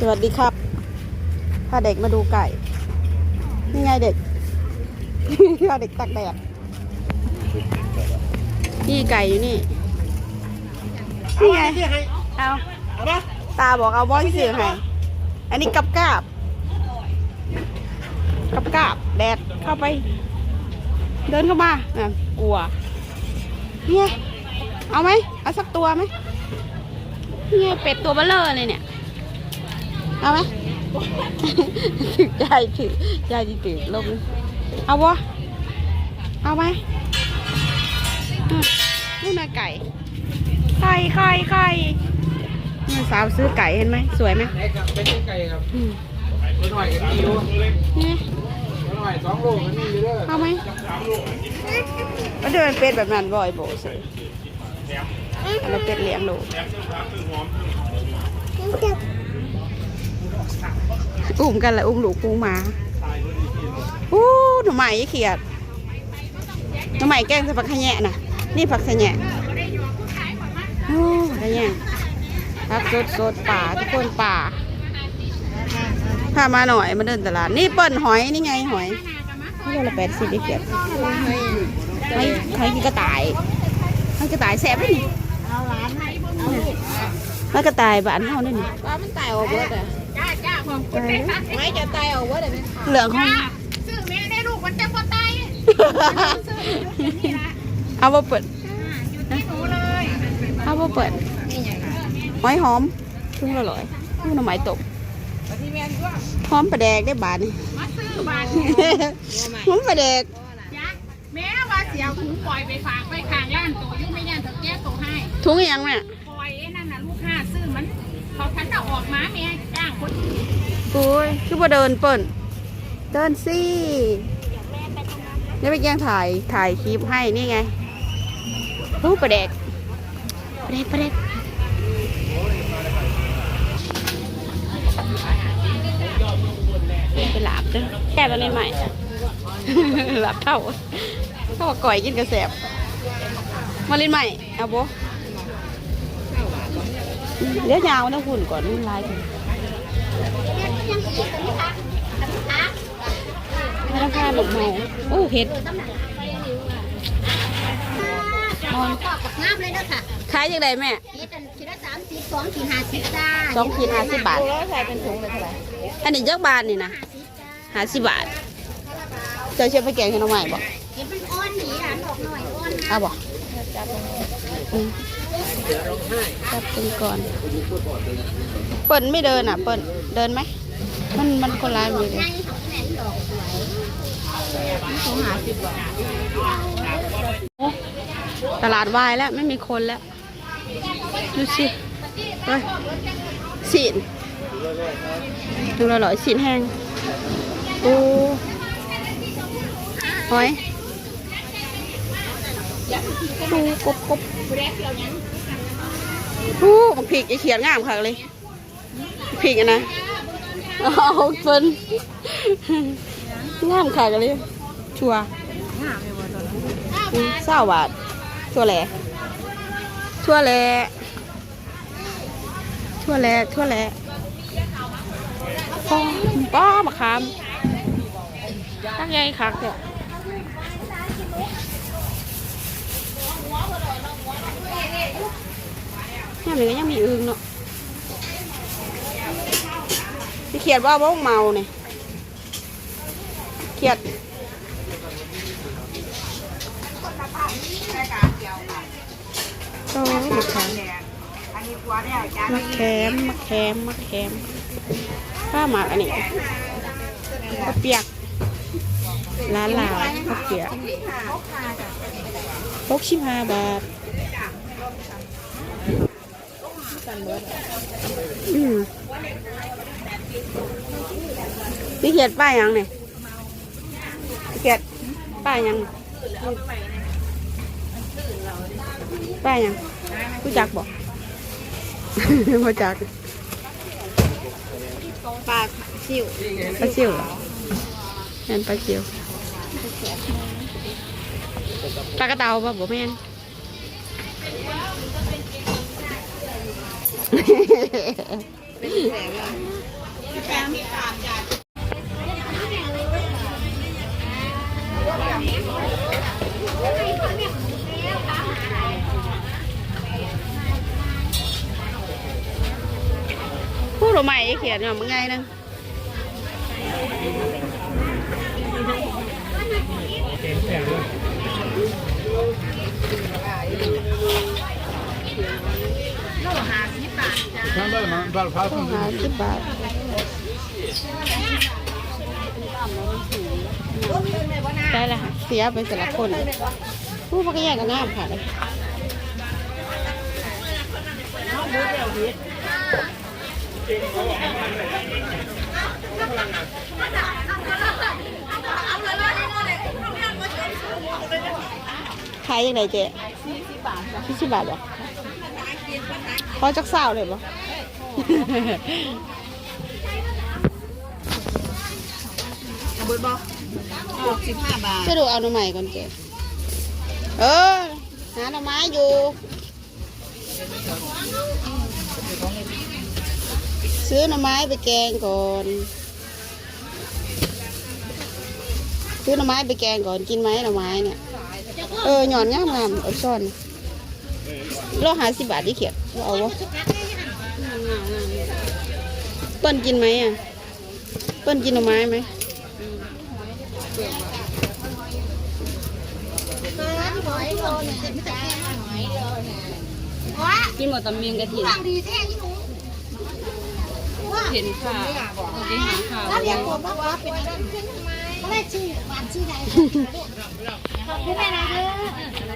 สวัสดีครับ พาเด็กมาดูไก่ นี่ไงเด็ก พาเด็กตักแดดนี่ไก่อยู่นี่ นี่ไง เอา เอาปะตาบอกเอาบอลเสือให้ อันนี้กับกาบ กับกาบแดดเข้าไป เดินเข้ามาน่ะกลัว เนี่ย เอาไหม เอาสักตัวไหมเนี่ยเป็ดตัวเบลเลอร์เลยเนี่ย เอาไหมถือยายถือยายที่ถือลงเลยเอาวะเอาไหมอืมนู่นน่ะไก่ ไข่ไข่ไข่นี่สาวซื้อไก่เห็นไหมสวยไหมไหนครับเป็นไก่ครับอืมตัวหน่อยก็มีอยู่นี่ตัวหน่อยสองโลก็มีอยู่เด้อเอาไหมมันเดินเป็ดแบบนั้นบ่อยโบซื้ออันนั้นเป็ดเลี้ยงลูก อุ้มกันแหละอุ้มหลูกปูหมาอู้หนูใหม่ยี่เขียดหนูใหม่แกงใส่ผักขะแยะน่ะ นี่ผักขะแยะโอ้ขะแยะผักสดสดป่าทุกคนป่าพามาหน่อยมาเดินตลาด นี่เปิ้ลหอยนี่ไงหอยนี่ละแปดสิบเขียดไม่ใครกินกระต่ายให้กระต่ายแซ่บไหมนี่เอาหลานให้เอาลูกมันกระต่ายบ้านเฮานี่นี่ว่ามันตายออกเบิดอะ ของคุณแม่ไม่จะตายออกเบิดเลยเป็นข่าวเหลืองของซื้อแม่ได้ลูกมันจะบ่ตายเอาบ่เปิดอยู่ที่หนูเลยเอาบ่เปิดนี่ยังไงหอยหอมทุ่งละร้อยทุ่งหน่อไม้ตบที่แม่ก็หอมปลาแดกได้บาทนี่มาซื้อบาทหอมปลาแดกยักษ์แม่ว่าเสียวถุงปล่อยไปฝากไปข้างร้านตัวยุ่งไม่ยันตะแก้ตัวให้ถุงอีหยังแม่ปล่อยไอ้นั่นน่ะลูกค้าซื้อมันเขาคันจะออกมาแม่จ้างคน ปุ้ยคือบ่เดินเปิ้นเดินสินี่ไปแกล้งถ่ายถ่ายคลิปให้นี่ไงรูปปลาแดกปลาแดกปลาแดกไปหลาบเด้อแค่ตอนใหม่หลับเท่าเท่ากับก่อยกินกระแสบมาลินใหม่เอาโบเดี๋ยวยาวนะหุ่นก่อนนี่ลายก่ อนไม่ต้องการหลบเมาโอ้เห็ดขอขอบงามเลยนะค่ะขายยังไงแม่นี่เป็นขีดละสามสิบสองขีดห้าสิบจ้าสองขีดห้าสิบบาทแล้วใส่เป็นถุงเลยเท่าไหร่อันนี้จักบาทนี่นะห้าสิบบาทจะเชื่อไปแกงให้น้องใหม่บอกเห็นเป็นอ้อนหนีหลานออกหน่อยอ้อนเอาบอกอืมจับเป็นก่อน เปิ้ลไม่เดินอะ เปิ้ลเดินไหม มันมันคนร้ายมือเลยหนดอกสวยตลาดวายแล้วไม่มีคนแล้ว ดูสิเฮ้ยสีนดูละร้อยสีนแห้งโอ้หอยดูกบกบโอ้บักพริกไอเขียนงามค่ะเลยพริกอะนะ เอาเฟินงามค่ะเลยชัวเศร้าบาททั่วแหล่ทั่วแหล่ทั่วแหล่ทั่วแหล่ป้อป้อมะขามตั้งใหญ่คักเนี่ยนี่มันก็ยังมีอึงเนาะที่เขียนว่าบ้องเมาเนี่ยเขียดโอ้ยมะขามมะแขมมะแขมมะแขมข้าหมากอันนี้ข้าเปียกร้านลาวข้าเปียกหกสิบห้าบาทอืม นี่เขียนป้ายยังเนี่ยเขียนป้ายยังป้ายยังรู้จักบอกรู้จักปลาชิวปลาซิวเหรอแม่นปลาซิวปลากระเตาป่ะบ่แม่นเป็นแสงเลย พูดออกมาไอ้เขียนเนี่ยมันไงนึงท่านบ้านมาบ้านพักต้องหาสิบบาท ได้แล้วค่ะ เสียไปแต่ละคนผู้พักแยกกันน้ำค่ะเลยขายยังไงเจ๊สี่สิบบาทสี่สิบบาทเหรอพอจักเศร้าเลยบ่ ปะหกสิบห้าบาทจะดูเอาหน่อไม้ก่อนเจ๊เออ หาหน่อไม้อยู่ ซื้อหน่อไม้ไปแกงก่อน ซื้อหน่อไม้ไปแกงก่อนกินไหมหน่อไม้เนี่ย เออหย่อนงามงามๆเอาซ่อนโลหาสิบบาทที่เขียดเอาวะเปิ้นกินไหมอะเปิ้นกินหน่อไม้ไหม หอยโลนึงจ้าหอยโลนึงว้ากินหมดตำเมียงกะทิวางดีแท้ยี่หนูว่าเห็นค่ะเห็นค่ะแล้วเรียกผมว่าเป็นอะไรขึ้นทำไมไม่ได้ชื่อหวานชื่อใดขอบคุณแม่นะเด้อ